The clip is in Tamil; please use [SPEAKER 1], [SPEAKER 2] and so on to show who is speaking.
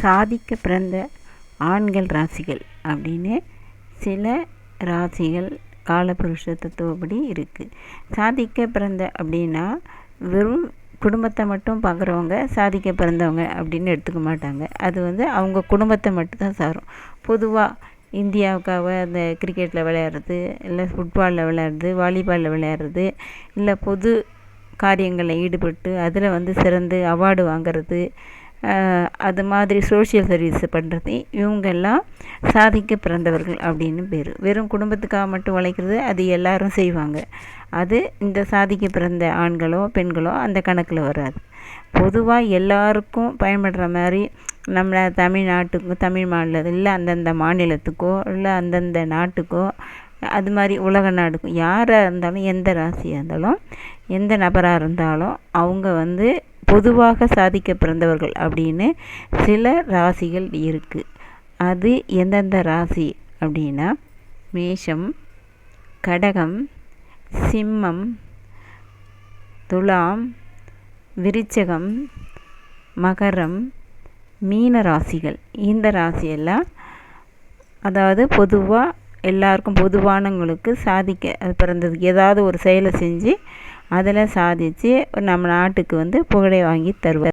[SPEAKER 1] சாதிக்க பிறந்த ஆண்கள் ராசிகள் அப்படின்னு சில ராசிகள் காலபுருஷ தத்துவப்படி இருக்குது சாதிக்க பிறந்த அப்படின்னா வெறும் குடும்பத்தை மட்டும் பார்க்குறவங்க சாதிக்க பிறந்தவங்க அப்படின்னு எடுத்துக்க மாட்டாங்க. அது வந்து அவங்க குடும்பத்தை மட்டும்தான் சாரும். பொதுவாக இந்தியாவுக்காக அந்த கிரிக்கெட்டில் விளையாடுறது இல்லை ஃபுட்பாலில் விளையாடுறது வாலிபாலில் விளையாடுறது இல்லை பொது காரியங்களில் ஈடுபட்டு அதில் வந்து சிறந்து அவார்டு வாங்குறது அது மாதிரி சோஷியல் சர்வீஸ் பண்ணுறது இவங்கெல்லாம் சாதிக்க பிறந்தவர்கள் அப்படின்னு பேர். வெறும் குடும்பத்துக்காக மட்டும் உழைக்கிறது அது எல்லாரும் செய்வாங்க. அது இந்த சாதிக்க பிறந்த ஆண்களோ பெண்களோ அந்த கணக்கில் வராது. பொதுவாக எல்லாருக்கும் பயன்படுற மாதிரி நம்ம தமிழ்நாட்டுக்கும் தமிழ் மாநிலத்தில் இல்லை அந்தந்த மாநிலத்துக்கோ இல்லை அந்தந்த நாட்டுக்கோ அது மாதிரி உலக நாடுக்கும் யாராக இருந்தாலும் எந்த ராசியாக இருந்தாலும் எந்த நபராக இருந்தாலும் அவங்க வந்து பொதுவாக சாதிக்க பிறந்தவர்கள் அப்படின்னு சில ராசிகள் இருக்குது அது எந்தெந்த ராசி அப்படின்னா மேஷம் கடகம் சிம்மம் துலாம் விருச்சகம் மகரம் மீன ராசிகள். இந்த ராசியெல்லாம் அதாவது பொதுவாக எல்லாருக்கும் பொதுவானவங்களுக்கு சாதிக்க பிறந்ததுக்கு ஏதாவது ஒரு செயலை செஞ்சு அதில் சாதித்து நம்ம நாட்டுக்கு வந்து புகழை வாங்கி தருவார்.